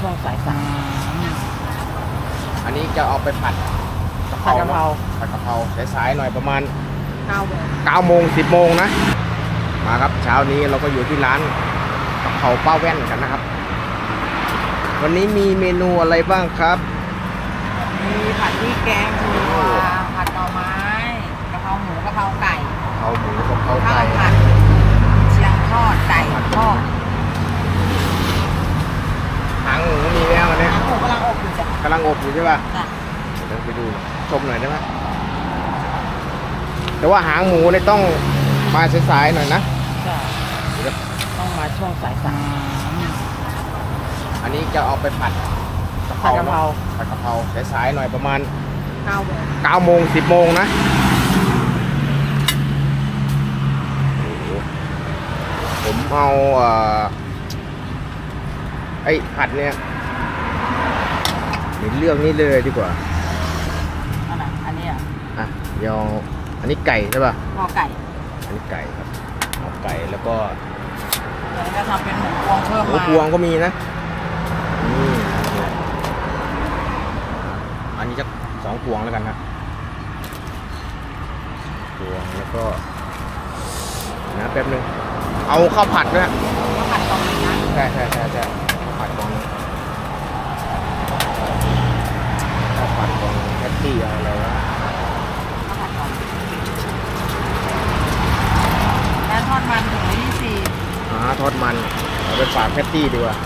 ช่วงสายสามอันนี้จะเอาไปผัดกะเพผัราดกะเพราผัดกะเพราสายๆหน่อยประมาณเก้าโมง9โมง10โมงนะ มาครับเช้านี้เราก็อยู่ที่ร้านกะเพราป้าแว่นกันนะครับ วันนี้มีเมนูอะไรบ้างครับ มีผัดพริกแกงถั่วผัดหน่อไม้กะเพราหมูกะเพราไก่ กะเพราหมูกะเพรา ข้า ไก่ วผัดเชียงทอดไก่ทอด หางหมูมีแล้ววันนี้ น้ำหมูกำลังอบอยู่จ้ะ กำลังอบอยู่ใช่ป่ะจ้ะเดี๋ยวไปดูชมหน่อยได้ไหมแต่ว่าหางหมูเนี่ยต้องมาสายๆหน่อยนะ จ้ะต้องมาช่วงสายสามอันนี้จะเอาไปผัดกะเพผัราดกะเพราผัดกะเพราสายๆหน่อยประมาณเก้าโมง9โมง10โมงนะโอ้โหผมเอาเอ่อไอ้ผัดเนี่ย เดี๋ยวเลือกนี่เลยดีกว่า อันไหนอันนี้อะอะเดี๋ยวอันนี้ไก่ใช่ป่ะพอไก่อันนี้ไก่ครับเอาไก่แล้วก็เดี๋ยวจะทำเป็นหมูพวงเพิ่มหมูมาพวงก็มีนะนี่อันนี้จะสองพวงแล้วกันนะพวงแล้วก็นะแป๊บนึงเอาข้าวผัดด้วยข้าวผัดกล่องหนึงนะใช่ใช่ใช่ใช่ข้าวผัดกล่องนึงข้าวผัดกล่ องแคตตี้เอาอะไรวะข้าวผัดกล่องแล้วทอดมันถุงละยี่สิบอ่าทอดมันเอาไปฝากแคตตี้ดีกว่า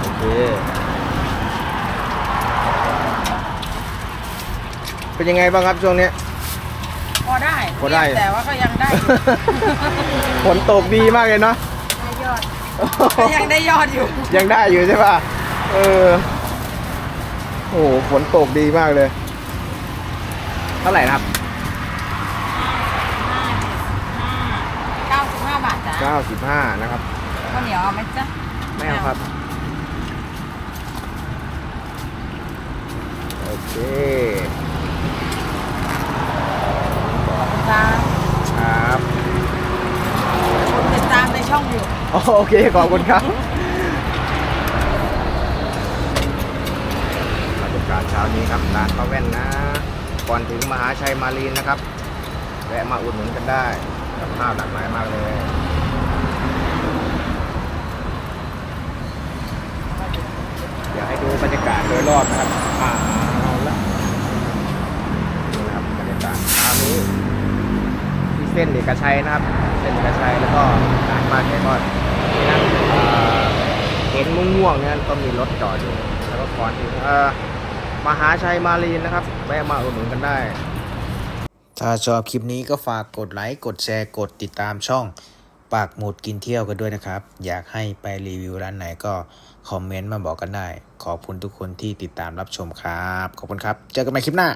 โอเค เป็นยังไงบ้างครับช่วงนี้พอได้พอได้ แต่ว่าก็ยังได้อยู่ ฝนตกดีมากเลยเนาะ ได้ยอดก็ยังได้ยอดอยู่ ยังได้อยู่ใช่ป่ะ เออ โอ้โห ฝนตกดีมากเลย เท่าไหร่นะครับเก้าสิบห้าบาทจ้ะ95 นะครับ ข้าวเหนียวเอาไหมจ๊ะไม่เอาครับ โอเคขอบคุณจ้าครับผมติดตามในช่องอยู่โอเค ขอบคุณครับบรรยากาศเช้านี้ครับร้านป้าแว่นนะ ก่อนถึงมหาชัยมารีนนะครับแวะมาอุดหนุนกันได้กับข้าวหลากหลายมากเลยเดี๋ยวให้ดูบรรยากาศโดยรอบนะครับอ่าเอาละนี่นะครับบรรยากาศเช้านี้ที่เส้นเอกชัยนะครับ เส้นเอกชัยแล้วก็ร้านบ้านไก่ทอดนี่นะอ่าเห็นม่วงๆเนี่ยก็มีรถจอดอยู่แล้วก็ก่อนถึงเออ มหาชัยมารีนนะครับแวะมาอุดหนุนกันได้ ถ้าชอบคลิปนี้ก็ฝากกดไลค์กดแชร์กดติดตามช่อง ปากหมุดกินเที่ยวกันด้วยนะครับ อยากให้ไปรีวิวร้านไหนก็คอมเมนต์มาบอกกันได้ ขอบคุณทุกคนที่ติดตามรับชมครับ ขอบคุณครับ เจอกันใหม่คลิปหน้า